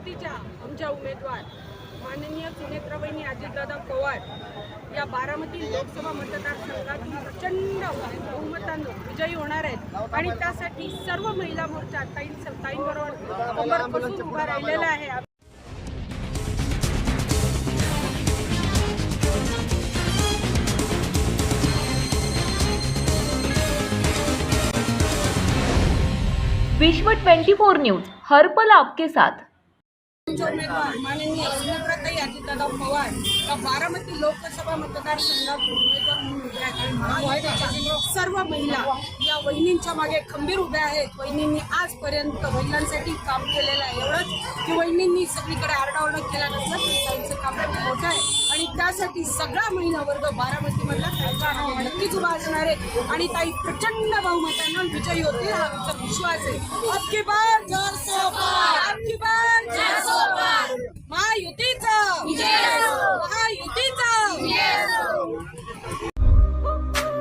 महायुतीच्या आमच्या उमेदवार माननीय सुनेत्राबाईंनी अजितदादा पवार या बारामती लोकसभा मतदारसंघातून प्रचंड बहुमतानं विजयी होणार आहेत. आणि त्यासाठी सर्व महिला मोर्चा ताई ताईंबरोबर कंबरपसून उभा राहिलेला आहे. विश्व 24 न्यूज हर पल आपके साथ. उमेदवार माननीय सुनेत्राताई अजितदादा पवार या बारामती लोकसभा मतदारसंघात उमेदवार म्हणून उभ्या आहेत? महायुतीच्या सर्व महिला या वहिनींच्या मागे खंबीर उभ्या आहेत. वहिनींनी आजपर्यंत महिलांसाठी काम केलेलं आहे एवढंच की वहिनींनी सगळीकडे आरडाओरडा केला नसला तरी त्यांचं काम खूप मोठं आहे. आणि त्यासाठी सगळा महिला वर्ग बारामतीमधला त्यांचा नाव नक्कीच उभा असणार आहे. आणि ताई प्रचंड बहुमतांना विजयी होतील हा आमचा विश्वास आहे. अबकी बार चार सौ पार अबकी बार!